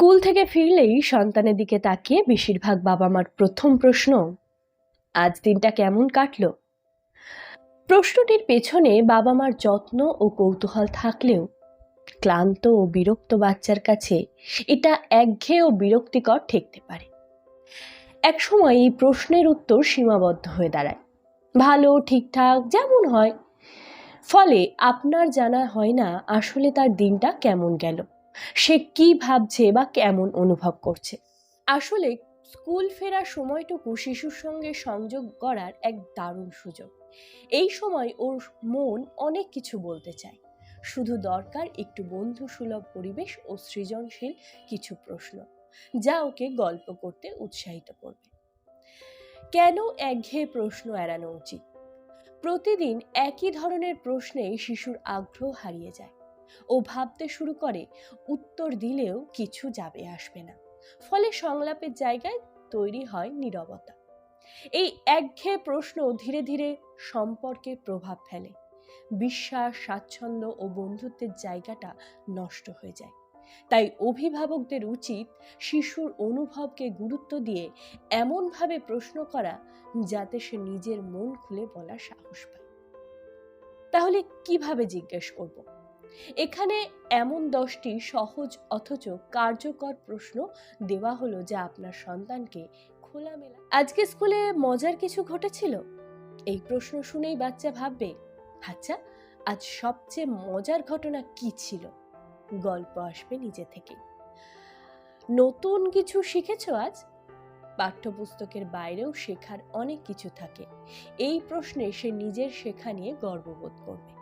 School থেকে ফিরলেই সন্তানের দিকে তাকিয়ে বেশিরভাগ বাবা মার প্রথম প্রশ্ন, আজ দিনটা কেমন কাটল? প্রশ্নটির পেছনে বাবা মার যত্ন ও কৌতূহল থাকলেও ক্লান্ত ও বিরক্ত বাচ্চার কাছে এটা একঘেয়ে ও বিরক্তিকর ঠেকতে পারে। একসময় এই প্রশ্নের উত্তর সীমাবদ্ধ হয়ে দাঁড়ায়। ভালো, ঠিকঠাক, যেমন হয়। ফলে আপনার জানা হয় না আসলে তার দিনটা কেমন গেল। সে কি ভাবছে বা কেমন অনুভব করছে? আসলে স্কুল ফেরার সময়টুকু শিশুর সঙ্গে সংযোগ করার এক দারুণ সুযোগ। এই সময় ওর মন অনেক কিছু বলতে চায়। শুধু দরকার একটু বন্ধু সুলভ পরিবেশ ও সৃজনশীল কিছু প্রশ্ন, যা ওকে গল্প করতে উৎসাহিত করবে। কেন একঘেয়ে প্রশ্ন এড়ানো উচিত? প্রতিদিন একই ধরনের প্রশ্নে শিশুর আগ্রহ হারিয়ে যায়। ও ভাবতে শুরু করে, উত্তর দিলেও কিছু যাবে আসবে না। ফলে সংলাপের জায়গায় তৈরি হয় নীরবতা। এই একঘেয়ে প্রশ্ন ধীরে ধীরে সম্পর্কে প্রভাব ফেলে। বিশ্বাস, স্বাচ্ছন্দ্য ও বন্ধুত্বের জায়গাটা নষ্ট হয়ে যায়। তাই অভিভাবকদের উচিত শিশুর অনুভবকে গুরুত্ব দিয়ে এমনভাবে প্রশ্ন করা যাতে সে নিজের মন খুলে বলার সাহস পায়। তাহলে কীভাবে জিজ্ঞেস করব? এখানে এমন দশটি সহজ অথচ কার্যকর প্রশ্ন দেওয়া হলো যা আপনার সন্তানকে খোলামেলা। আজকে স্কুলে মজার কিছু ঘটেছিল? এই প্রশ্ন শুনেই বাচ্চা ভাববে আচ্ছা আজ সবচেয়ে মজার ঘটনা কি ছিল? গল্প আসবে নিজে থেকে। নতুন কিছু শিখেছ আজ? পাঠ্যপুস্তকের বাইরেও শেখার অনেক কিছু থাকে। এই প্রশ্নে সে নিজের শেখা নিয়ে গর্ববোধ করবে।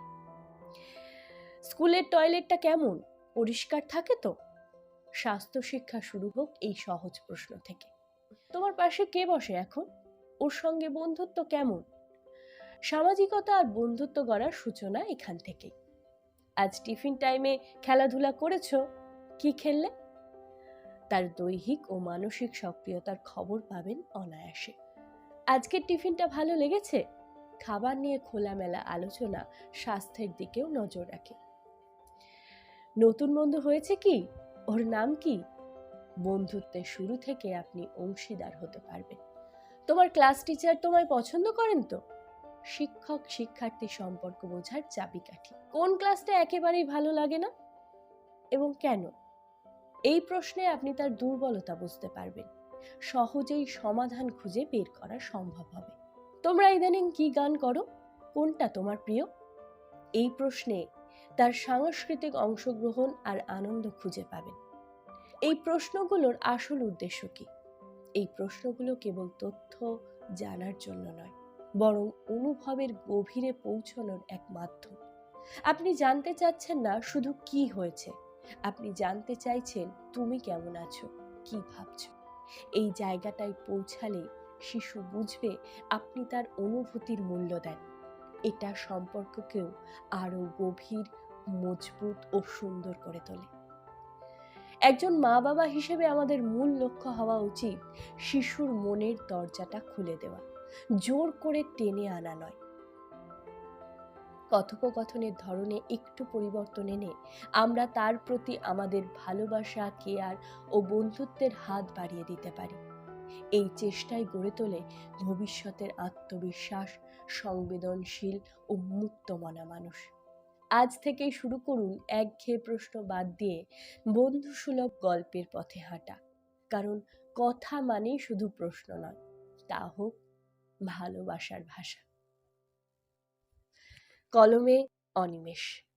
স্কুলের টয়লেটটা কেমন? পরিষ্কার থাকে তো? স্বাস্থ্য শিক্ষা শুরু হোক এই সহজ প্রশ্ন থেকে। তোমার পাশে কে বসে এখন? ওর সঙ্গে বন্ধুত্ব কেমন? সামাজিকতা আর বন্ধুত্ব গড়ার সূচনা এখান থেকেই। আজ টিফিন টাইমে খেলাধুলা করেছ? কি খেললে? তার দৈহিক ও মানসিক সক্রিয়তার খবর পাবেন অনায়াসে। আজকের টিফিনটা ভালো লেগেছে? খাবার নিয়ে খোলামেলা আলোচনা স্বাস্থ্যের দিকেও নজর রাখে। নতুন বন্ধু হয়েছে কি? ওর নাম কি? বন্ধুত্বের শুরু থেকে আপনি অংশীদার হতে পারবেন। তোমার ক্লাস টিচার তোমায় পছন্দ করেন তো? শিক্ষক শিক্ষার্থী সম্পর্ক বোঝার চাবিকাঠি। কোন ক্লাসটা একেবারেই ভালো লাগে না? এবং কেন? এই প্রশ্নে আপনি তার দুর্বলতা বুঝতে পারবেন। সহজেই সমাধান খুঁজে বের করা সম্ভব হবে। তোমরা ইদানিং কি গান করো? কোনটা তোমার প্রিয়? এই প্রশ্নে তার সাংস্কৃতিক অংশগ্রহণ আর আনন্দ খুঁজে পাবেন। এই প্রশ্নগুলোর আসল উদ্দেশ্য কি? এই প্রশ্নগুলো কেবল তথ্য জানার জন্য নয়, বরং অনুভবের গভীরে পৌঁছানোর এক মাধ্যম। আপনি জানতে চাচ্ছেন না শুধু কি হয়েছে, আপনি জানতে চাইছেন তুমি কেমন আছো, কি ভাবছ। এই জায়গাটায় পৌঁছালে শিশু বুঝবে আপনি তার অনুভূতির মূল্য দেন। এটা সম্পর্ককেও আরও গভীর মজবুত ও সুন্দর করে তোলে। একজন মা বাবা হিসেবে আমাদের মূল লক্ষ্য হওয়া উচিত শিশুর মনের দরজাটা খুলে দেওয়া, জোর করে টেনে আনা নয়। কথোপকথনের ধরনে একটু পরিবর্তন এনে আমরা তার প্রতি আমাদের ভালোবাসা, কেয়ার ও বন্ধুত্বের হাত বাড়িয়ে দিতে পারি। এই চেষ্টায় গড়ে তোলে ভবিষ্যতের আত্মবিশ্বাস, সংবেদনশীল ও মুক্তমনা মানুষ। আজ থেকে শুরু করুন একঘেয়ে প্রশ্ন বাদ দিয়ে বন্ধুসুলভ গল্পের পথে হাঁটা। কারণ কথা মানেই শুধু প্রশ্ন নয়, তা হোক ভালোবাসার ভাষা। কলমে অনিমেষ।